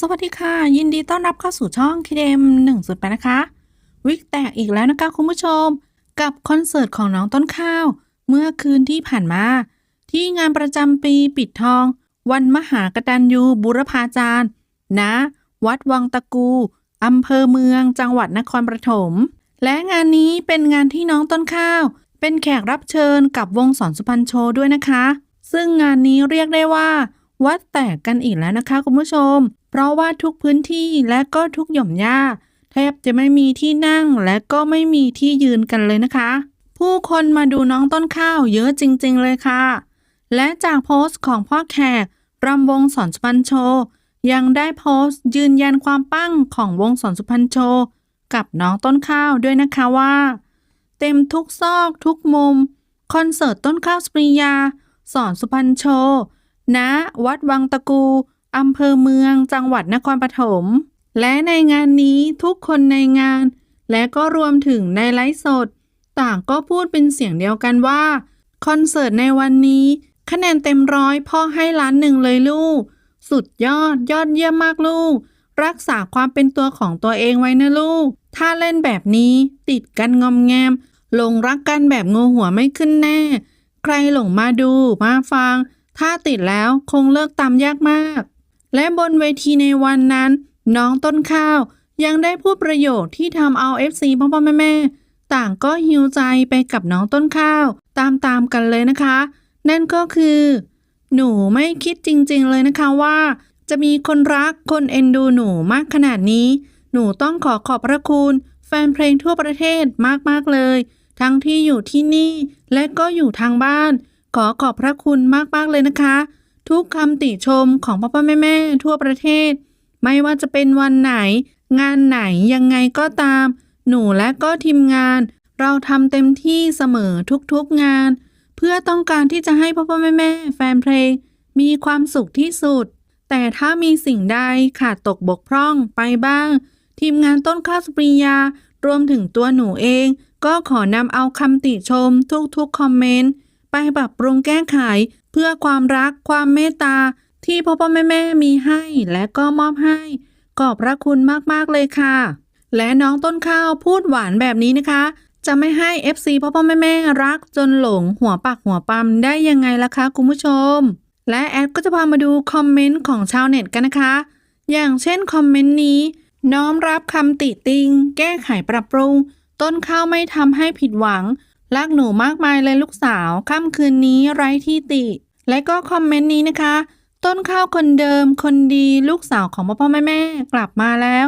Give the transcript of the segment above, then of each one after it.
สวัสดีค่ะ ยินดีต้อนรับเข้าสู่ช่องคิดเอ็มหนึ่งสุดไปนะคะ วิกแตกอีกแล้วนะคะคุณผู้ชม กับคอนเสิร์ตของน้องต้นข้าว เมื่อคืนที่ผ่านมา ที่งานประจำปีปิดทอง วันมหากตัญญูบุรพาจารย์ณวัดวังตะกูอำเภอเมืองจังหวัดนครปฐมและงานนี้เป็นงานที่น้องต้นข้าว เป็นแขกรับเชิญกับวงสอนสุพรรณโชว์ด้วยนะคะ ซึ่งงานนี้เรียกได้ว่า วัดแตกกันอีกแล้วนะคะคุณผู้ชม เพราะว่าทุกพื้นที่และก็ทุกหย่อมหญ้า แทบจะไม่มีที่นั่งและก็ไม่มีที่ยืนกันเลยนะคะ ผู้คนมาดูน้องต้นข้าวเยอะจริง ๆ เลยค่ะ และจากโพสต์ของพ่อแขกรำวงสอนสุพรรณโชยังได้โพสต์ยืนยันความปั้งของวงสอนสุพรรณโชกับน้องต้นข้าวด้วยนะคะว่า เต็มทุกซอกทุกมุม คอนเสิร์ตต้นข้าวสปริยา สอนสุพรรณโชว์ณวัดวังตะกู อำเภอเมืองจังหวัดนครปฐม และในงานนี้ทุกคนในงาน และก็รวมถึงในไลฟ์สด ต่างก็พูดเป็นเสียงเดียวกันว่า คอนเสิร์ตในวันนี้ คะแนนเต็มร้อยพ่อให้ล้านหนึ่งเลยลูก สุดยอดยอดเยี่ยมมากลูก รักษาความเป็นตัวของตัวเองไว้นะลูก ถ้าเล่นแบบนี้ติดกันงอมแงมหลงรักกันแบบงูหัวไม่ขึ้นแน่ ใครหลงมาดูมาฟัง ถ้าติดแล้วคงเลิกตามยากมาก และบนเวทีในวันนั้น น้องต้นข้าวยังได้พูดประโยคที่ทำเอา FC พ่อพ่อแม่แม่ๆต่างก็หิวใจไปกับน้องต้นข้าว ตามๆกันเลยนะคะ นั่นก็คือ หนูไม่คิดจริงๆเลยนะคะว่า จะมีคนรักคนเอ็นดูหนูมากขนาดนี้ หนูต้องขอขอบพระคุณ แฟนเพลงทั่วประเทศมากๆเลย ทั้งที่อยู่ที่นี่ และก็อยู่ทางบ้าน ขอขอบพระคุณมากๆเลยนะคะ ทุกคำติชมของพ่อพ่อแม่แม่ๆทั่วประเทศ ไม่ว่าจะเป็นวันไหน งานไหนยังไงก็ตาม หนูและก็ทีมงาน เราทำเต็มที่เสมอทุกๆงาน เพื่อต้องการที่จะให้พ่อพ่อแม่แม่ๆแฟนเพลง มีความสุขที่สุด แต่ถ้ามีสิ่งใดขาดตกบกพร่องไปบ้าง ทีมงานต้นข้าวสปริยารวมถึงตัวหนูเอง ก็ขอนำเอาคำติชมทุกๆคอมเมนต์ ไปปรับปรุงแก้ไข เพื่อความรักความเมตตา ที่พ่อพ่อแม่แม่มีให้ และก็มอบให้ขอบพระคุณมากๆเลยค่ะ และน้องต้นข้าวพูดหวานแบบนี้นะคะ จะไม่ให้ FC พ่อพ่อแม่แม่รักจนหลงหัวปากหัวปั๊มได้ยังไงล่ะคะคุณผู้ชม และแอดก็จะพามาดูคอมเมนต์ของชาวเน็ตกันนะคะ อย่างเช่นคอมเมนต์นี้ น้อมรับคำติติง แก้ไขปรับปรุง ต้นข้าวไม่ทำให้ผิดหวัง รักหนูมากมายเลยลูกสาวค่ำคืนนี้ไร้ที่ติ และก็คอมเมนต์นี้นะคะ ต้นข้าวคนเดิมคนดีลูกสาวของพ่อพ่อแม่แม่กลับมาแล้ว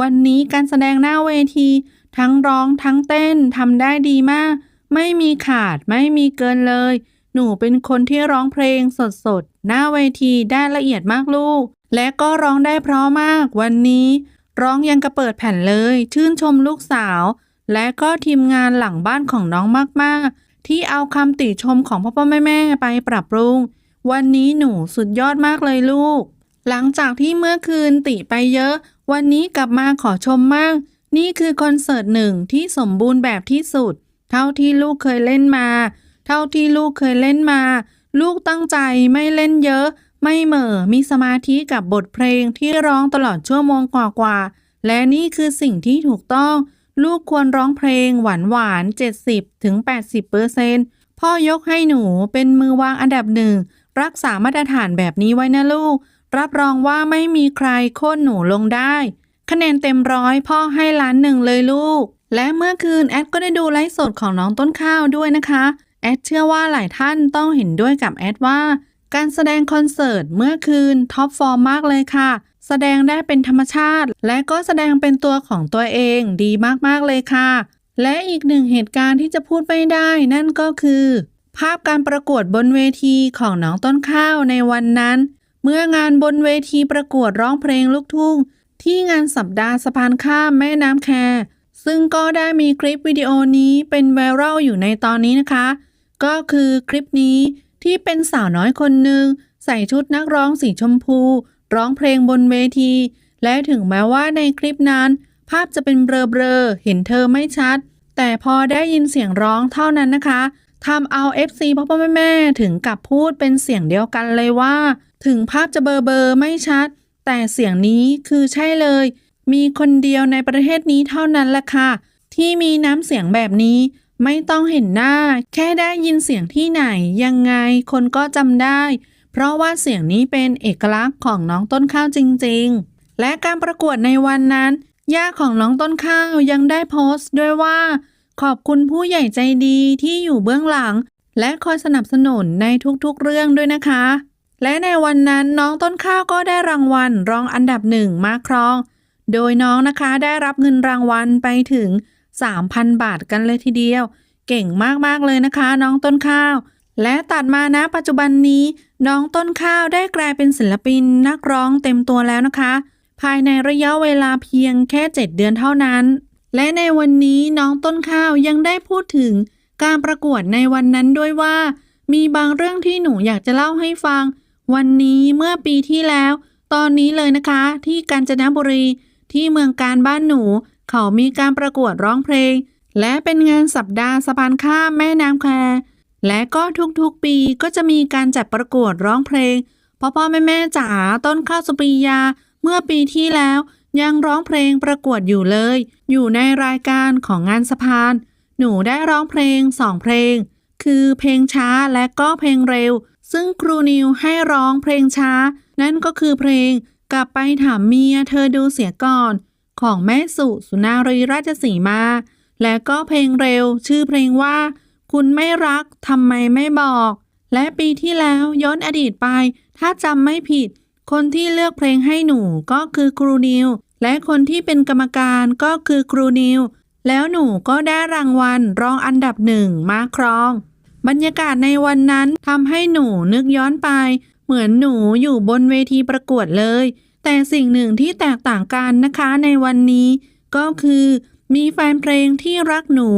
วันนี้การแสดงหน้าเวที ทั้งร้องทั้งเต้นทำได้ดีมาก ไม่มีขาดไม่มีเกินเลย หนูเป็นคนที่ร้องเพลงสดๆ หน้าเวทีได้ละเอียดมากลูก และก็ร้องได้เพราะมากวันนี้ ร้องยังกระเปิดแผ่นเลย ชื่นชมลูกสาว และก็ทีมงานหลังบ้านของน้องมากๆ ที่เอาคำติชมของพ่อพ่อแม่แม่ๆไปปรับปรุง วันนี้หนูสุดยอดมากเลยลูก หลังจากที่เมื่อคืนติไปเยอะ วันนี้กลับมาขอชมมาก นี่คือคอนเสิร์ตหนึ่งที่สมบูรณ์แบบที่สุด เท่าที่ลูกเคยเล่นมา เท่าที่ลูกเคยเล่นมา ลูกตั้งใจไม่เล่นเยอะ ไม่เหม่อมีสมาธิกับบทเพลงที่ร้องตลอดชั่วโมงกว่าๆและนี่คือสิ่งที่ถูกต้อง ลูกควรร้องเพลงหวานหวาน70ถึง80เปอร์เซนพ่อยกให้หนูเป็นมือวางอันดับหนึ่ง รักษามาตรฐานแบบนี้ไว้นะลูก รับรองว่าไม่มีใครโค่นหนูลงได้ คะแนนเต็มร้อยพ่อให้ล้านหนึ่งเลยลูก และเมื่อคืนแอดก็ได้ดูไลฟ์สดของน้องต้นข้าวด้วยนะคะ แอดเชื่อว่าหลายท่านต้องเห็นด้วยกับแอดว่า การแสดงคอนเสิร์ตเมื่อคืนท็อปฟอร์มมากเลยค่ะ แสดงได้เป็นธรรมชาติ และก็แสดงเป็นตัวของตัวเองดีมากๆเลยค่ะ และอีกหนึ่งเหตุการณ์ที่จะพูดไม่ได้นั่นก็คือ ภาพการประกวดบนเวทีของน้องต้นข้าวในวันนั้น เมื่องานบนเวทีประกวดร้องเพลงลูกทุ่ง ที่งานสัปดาห์สะพานข้ามแม่น้ำแคซึ่งก็ได้มีคลิปวิดีโอนี้เป็นไวรัลอยู่ในตอนนี้นะคะ ก็คือคลิปนี้ที่เป็นสาวน้อยคนหนึ่งใส่ชุดนักร้องสีชมพู ร้องเพลงบนเวที และถึงแม้ว่าในคลิปนั้น ภาพจะเป็นเบลอๆเห็นเธอไม่ชัด แต่พอได้ยินเสียงร้องเท่านั้นนะคะทำเอา FC พ่อพ่อแม่แม่ถึงกับพูดเป็นเสียงเดียวกันเลยว่า ถึงภาพจะเบลอๆไม่ชัด แต่เสียงนี้คือใช่เลย มีคนเดียวในประเทศนี้เท่านั้นแหละค่ะ ที่มีน้ำเสียงแบบนี้ ไม่ต้องเห็นหน้า แค่ได้ยินเสียงที่ไหน ยังไงคนก็จำได้ เพราะว่าเสียงนี้เป็นเอกลักษณ์ของน้องต้นข้าวจริงๆ และการประกวดในวันนั้น ย่าของน้องต้นข้าวยังได้โพสต์ด้วยว่า ขอบคุณผู้ใหญ่ใจดีที่อยู่เบื้องหลัง และคอยสนับสนุนในทุกๆเรื่องด้วยนะคะ และในวันนั้นน้องต้นข้าวก็ได้รางวัลรองอันดับหนึ่งมาครอง โดยน้องนะคะได้รับเงินรางวัลไปถึง 3,000 บาทกันเลยทีเดียว เก่งมากๆเลยนะคะ น้องต้นข้าว และตัดมานะปัจจุบันนี้ น้องต้นข้าวได้กลายเป็นศิลปินนักร้องเต็มตัวแล้วนะคะ ภายในระยะเวลาเพียงแค่ 7 เดือนเท่านั้น และในวันนี้น้องต้นข้าวยังได้พูดถึงการประกวดในวันนั้นด้วยว่า มีบางเรื่องที่หนูอยากจะเล่าให้ฟัง วันนี้เมื่อปีที่แล้ว ตอนนี้เลยนะคะ ที่กาญจนบุรี ที่เมืองการบ้านหนู เขามีการประกวดร้องเพลง และเป็นงานสัปดาห์สะพานข้ามแม่น้ำแคว และก็ทุกๆปีก็จะมีการจัดประกวดร้องเพลงพ่อพ่อแม่แม่จ๋าต้นข้าวสุปรียา เมื่อปีที่แล้วยังร้องเพลงประกวดอยู่เลย อยู่ในรายการของงานสะพาน หนูได้ร้องเพลงสองเพลง คือเพลงช้าและก็เพลงเร็ว ซึ่งครูนิวให้ร้องเพลงช้า นั่นก็คือเพลงกลับไปถามเมียเธอดูเสียก่อน ของแม่สุสุนารีราชสีมา และก็เพลงเร็วชื่อเพลงว่า คุณไม่รักทำไมไม่บอก และปีที่แล้วย้อนอดีตไป ถ้าจำไม่ผิด คนที่เลือกเพลงให้หนูก็คือครูนิว และคนที่เป็นกรรมการก็คือครูนิว แล้วหนูก็ได้รางวัลรองอันดับหนึ่งมาครอง บรรยากาศในวันนั้นทำให้หนูนึกย้อนไป เหมือนหนูอยู่บนเวทีประกวดเลย แต่สิ่งหนึ่งที่แตกต่างกันนะคะในวันนี้ ก็คือ มีแฟนเพลงที่รักหนู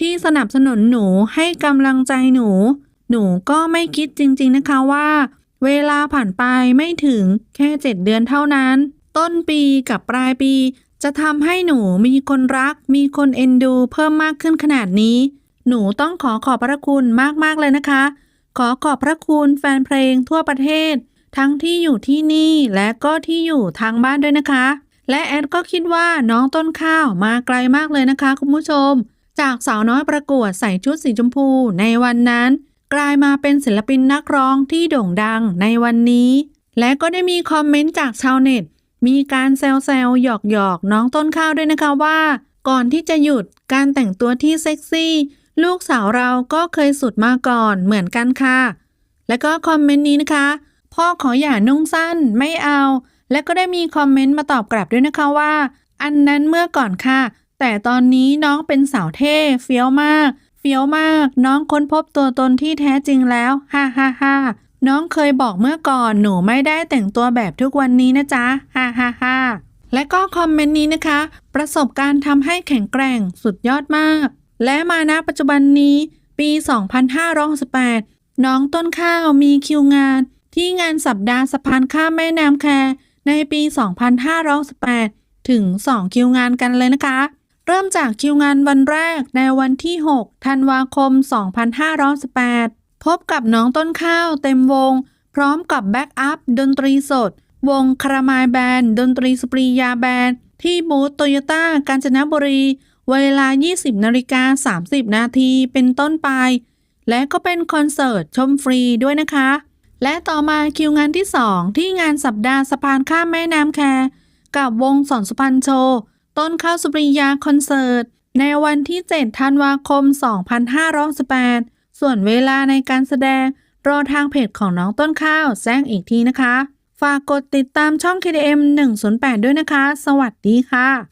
ที่สนับสนุนหนูให้กำลังใจหนู หนูก็ไม่คิดจริงๆนะคะว่า เวลาผ่านไปไม่ถึงแค่เจ็ดเดือนเท่านั้น ต้นปีกับปลายปี จะทำให้หนูมีคนรัก มีคนเอ็นดู เพิ่มมากขึ้นขนาดนี้ หนูต้องขอขอบพระคุณมากๆเลยนะคะ ขอขอบพระคุณแฟนเพลงทั่วประเทศ ทั้งที่อยู่ที่นี่และก็ที่อยู่ทางบ้านด้วยนะคะ และแอดก็คิดว่าน้องต้นข้าวมาไกลมากเลยนะคะคุณผู้ชม จากสาวน้อยประกวดใส่ชุดสีชมพูในวันนั้น กลายมาเป็นศิลปินนักร้องที่โด่งดังในวันนี้ และก็ได้มีคอมเมนต์จากชาวเน็ต มีการแซวๆหยอกๆน้องต้นข้าวด้วยนะคะว่า ก่อนที่จะหยุดการแต่งตัวที่เซ็กซี่ลูกสาวเราก็เคยสุดมาก่อนเหมือนกันค่ะ และก็คอมเมนต์นี้นะคะ พ่อขออย่านุ่งสั้นไม่เอา และก็ได้มีคอมเมนต์มาตอบกลับด้วยนะคะว่า อันนั้นเมื่อก่อนค่ะ แต่ตอนนี้น้องเป็นสาวเท่เฟี้ยวมาก เฟี้ยวมาก น้องค้นพบตัวตนที่แท้จริงแล้ว ฮ่าฮ่าฮ่าน้องเคยบอกเมื่อก่อนหนูไม่ได้แต่งตัวแบบทุกวันนี้นะจ๊ะ ฮ่าฮ่าฮ่าและก็คอมเมนต์นี้นะคะ ประสบการณ์ทำให้แข็งแกร่งสุดยอดมาก และมาณปัจจุบันนี้ ปี 2568น้องต้นข้าวมีคิวงาน ที่งานสัปดาห์สะพานข้ามแม่น้ำแคในปี 2518 ถึง 2 คิวงานกันเลยนะคะ เริ่มจากคิวงานวันแรกในวันที่ 6 ธันวาคม 2518 พบกับน้องต้นข้าวเต็มวง พร้อมกับแบ็กอัพดนตรีสด วงคารามายแบนด์ดนตรีสปรียาแบนด์ที่บูธโตโยต้ากาญจนบุรี เวลา 20นาฬิกา30 นาทีเป็นต้นไป และก็เป็นคอนเสิร์ตชมฟรีด้วยนะคะ และต่อมาคิวงานที่ 2 ที่งานสัปดาห์สะพานข้ามแม่น้ำแคกับวงสอนสุพรรณโช ต้นข้าวสุปริยาคอนเสิร์ต ในวันที่ 7 ธันวาคม 2518ส่วนเวลาในการแสดง รอทางเพจของน้องต้นข้าวแจ้งอีกทีนะคะ ฝากกดติดตามช่อง KDM 108 ด้วยนะคะ สวัสดีค่ะ